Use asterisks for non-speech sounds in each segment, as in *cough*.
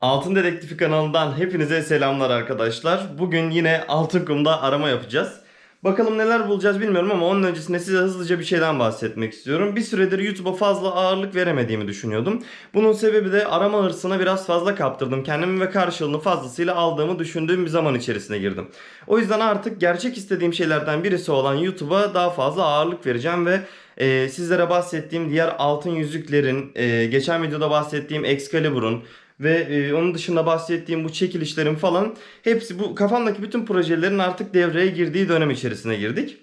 Altın Dedektifi kanalından hepinize selamlar arkadaşlar. Bugün yine Altın Kum'da arama yapacağız. Bakalım neler bulacağız bilmiyorum ama onun öncesinde size hızlıca bir şeyden bahsetmek istiyorum. Bir süredir YouTube'a fazla ağırlık veremediğimi düşünüyordum. Bunun sebebi de arama hırsına biraz fazla kaptırdım kendimi ve karşılığını fazlasıyla aldığımı düşündüğüm bir zaman içerisine girdim. O yüzden artık gerçek istediğim şeylerden birisi olan YouTube'a daha fazla ağırlık vereceğim ve e, sizlere bahsettiğim diğer altın yüzüklerin, e, geçen videoda bahsettiğim Excalibur'un ve e, onun dışında bahsettiğim bu çekilişlerin falan hepsi bu kafamdaki bütün projelerin artık devreye girdiği dönem içerisine girdik.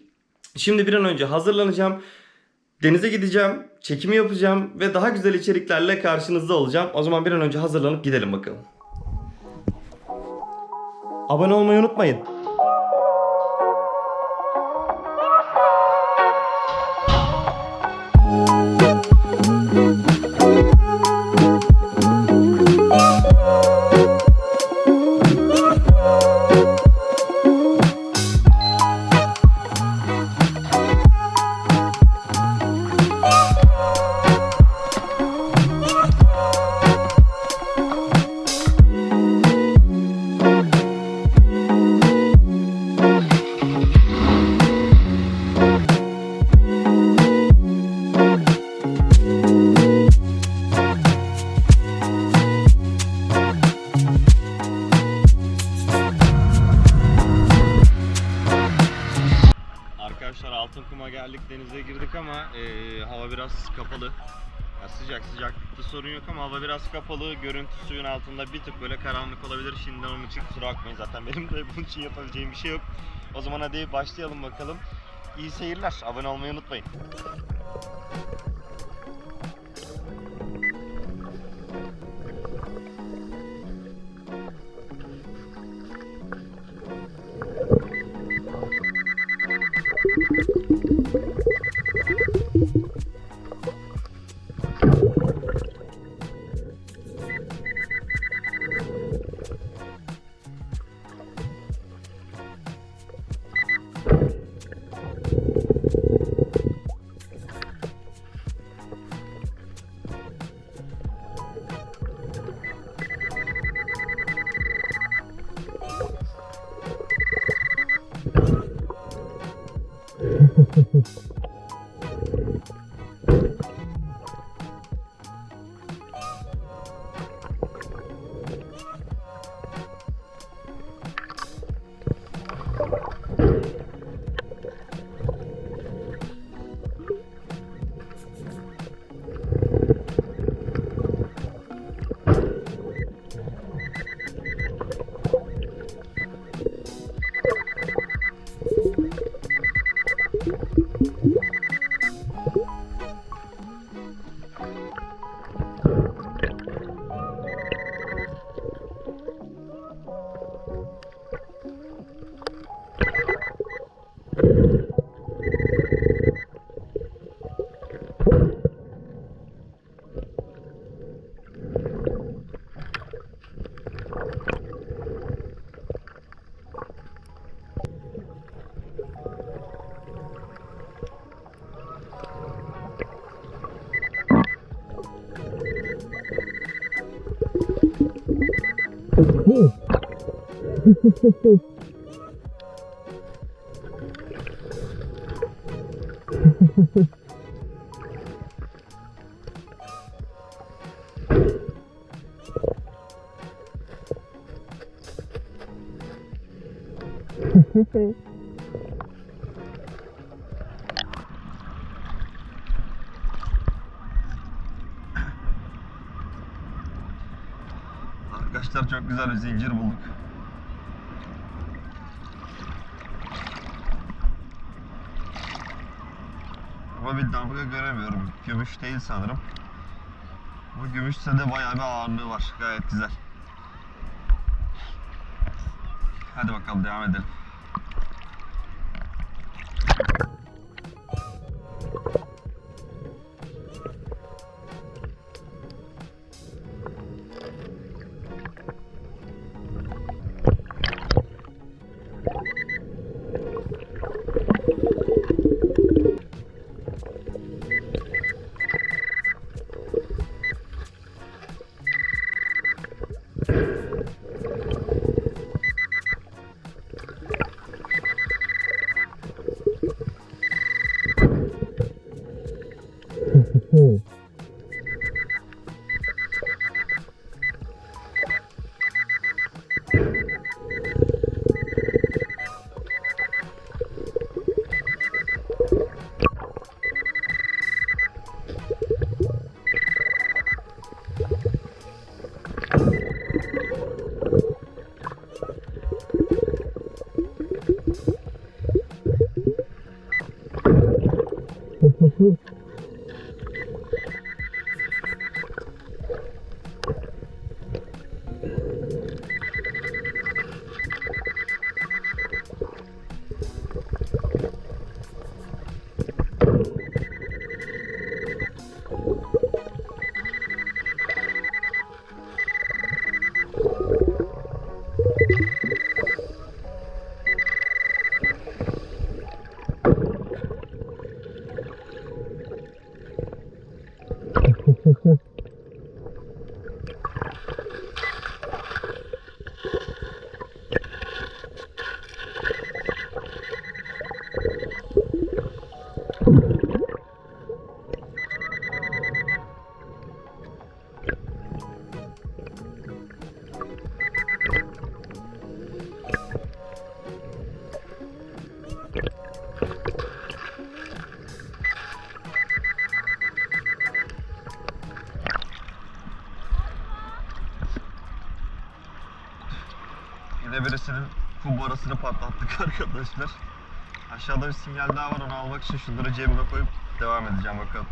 Şimdi bir an önce hazırlanacağım. Denize gideceğim, çekimi yapacağım ve daha güzel içeriklerle karşınızda olacağım. O zaman bir an önce hazırlanıp gidelim bakalım. Abone olmayı unutmayın. Altın geldik denize girdik ama e, hava biraz kapalı. Ya sıcak sıcaklıkta sorun yok ama hava biraz kapalı. Görüntü suyun altında bir tık böyle karanlık olabilir. Şimdi onun için kusura bakmayın zaten benim de bunun için yapabileceğim bir şey yok. O zaman hadi başlayalım bakalım. İyi seyirler. Abone olmayı unutmayın. Mm-hmm. Arkadaşlar çok güzel bir zincir bulduk. Ama bir damga göremiyorum. Gümüş değil sanırım. Ama gümüşse de bayağı bir ağırlığı var. Gayet güzel. Hadi bakalım devam edelim. Hmm. Birisinin kumbarasını patlattık *laughs* arkadaşlar. Aşağıda bir sinyal daha var onu almak için şunları cebime koyup devam edeceğim bakalım.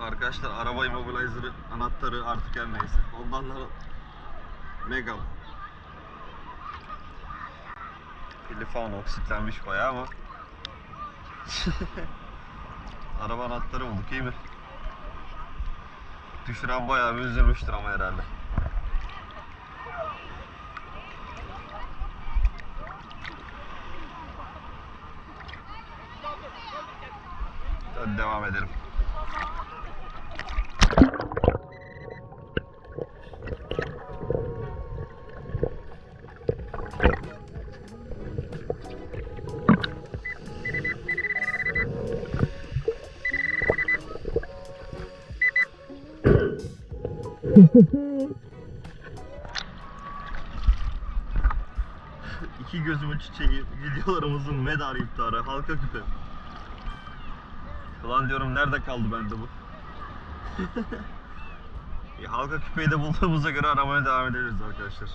Arkadaşlar araba immobilizer'ı, anahtarı artık her neyse. Ondan da mega. Pili falan oksitlenmiş bayağı ama. *laughs* araba anahtarı bulduk iyi mi? Düşüren bayağı bir üzülmüştür ama herhalde. Devam edelim. İki gözümün çiçeği videolarımızın medarı iftarı halka küpe. Ulan diyorum nerede kaldı bende bu? *laughs* E, halka küpeyi de bulduğumuza göre aramaya devam ederiz arkadaşlar.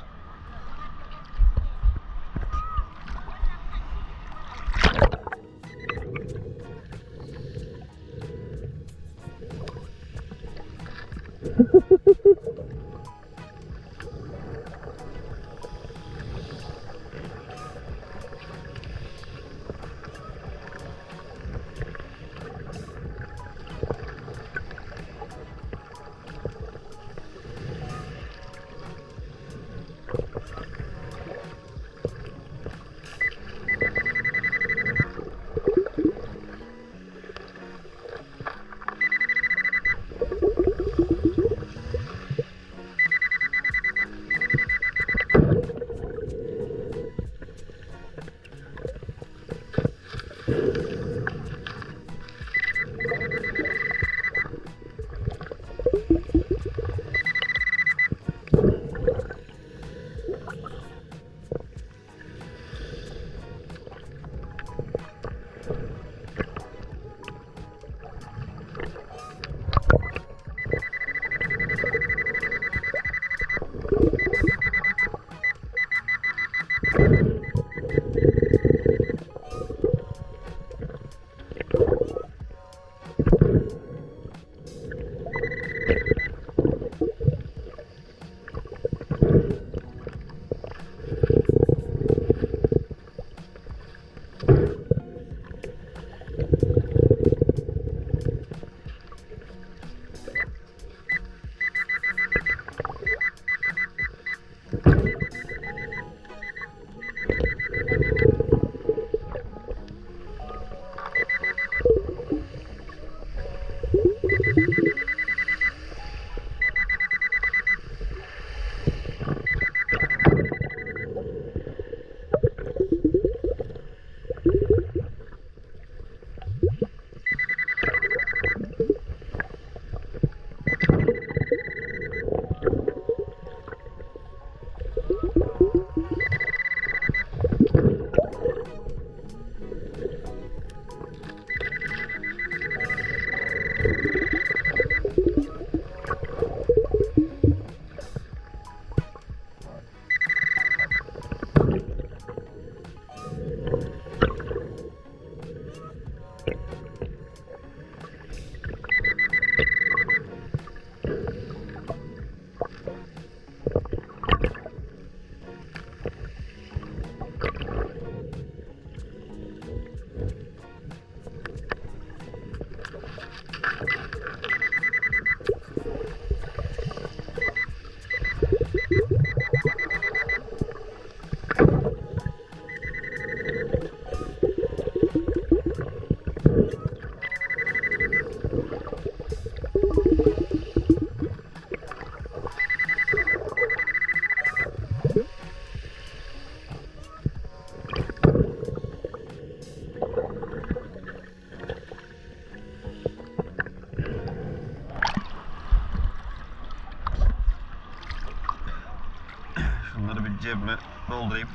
Şunları bir cebime doldurayım.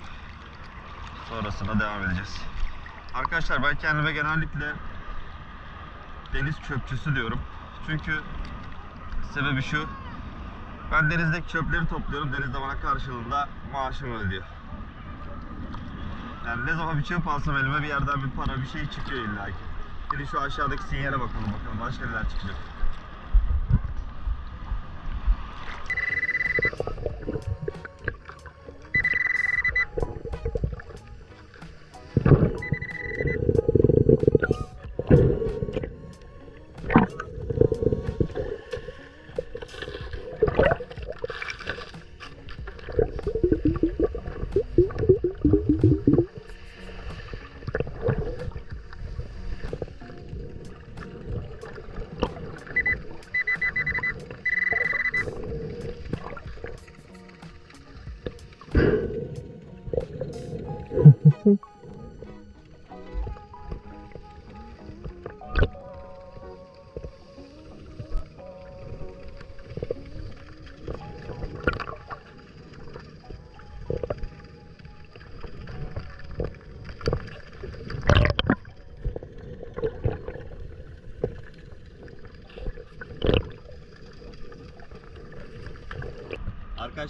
Sonrasında devam edeceğiz. Arkadaşlar ben kendime genellikle deniz çöpçüsü diyorum. Çünkü sebebi şu. Ben denizdeki çöpleri topluyorum. Deniz de bana karşılığında maaşımı ödüyor. Yani ne zaman bir çöp alsam elime bir yerden bir para bir şey çıkıyor illa ki. Şimdi şu aşağıdaki sinyale bakalım bakalım başka neler çıkacak.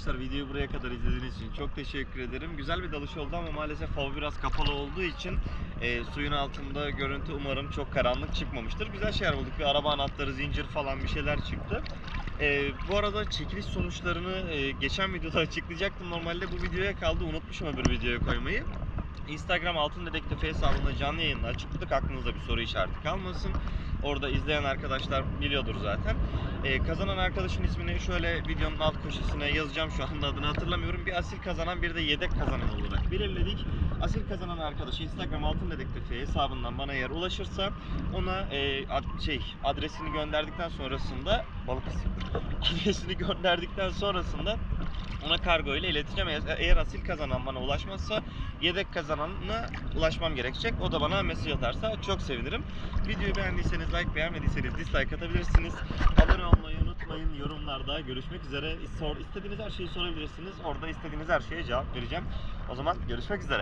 Arkadaşlar videoyu buraya kadar izlediğiniz için çok teşekkür ederim. Güzel bir dalış oldu ama maalesef hava biraz kapalı olduğu için e, suyun altında görüntü umarım çok karanlık çıkmamıştır. Güzel şeyler bulduk. Bir araba anahtarı, zincir falan bir şeyler çıktı. E, bu arada çekiliş sonuçlarını e, geçen videoda *laughs* açıklayacaktım. Normalde bu videoya kaldı. Unutmuşum öbür videoya koymayı. Instagram Altın Dedektif hesabında canlı yayında açıkladık. Aklınızda bir soru işareti kalmasın. Orada izleyen arkadaşlar biliyordur zaten. Ee, kazanan arkadaşın ismini şöyle videonun alt köşesine yazacağım. Şu anda adını hatırlamıyorum. Bir asil kazanan bir de yedek kazanan olarak belirledik. Asil kazanan arkadaşı Instagram Altın Dedektifi hesabından bana eğer ulaşırsa ona e, ad- şey adresini gönderdikten sonrasında balık *laughs* adresini gönderdikten sonrasında ona kargo ile ileteceğim. Eğer asil kazanan bana ulaşmazsa yedek kazananına ulaşmam gerekecek. O da bana mesaj atarsa çok sevinirim. Videoyu beğendiyseniz like, beğenmediyseniz dislike atabilirsiniz. Abone olmayı unutmayın. Yorumlarda görüşmek üzere. Sor, istediğiniz her şeyi sorabilirsiniz. Orada istediğiniz her şeye cevap vereceğim. O zaman görüşmek üzere.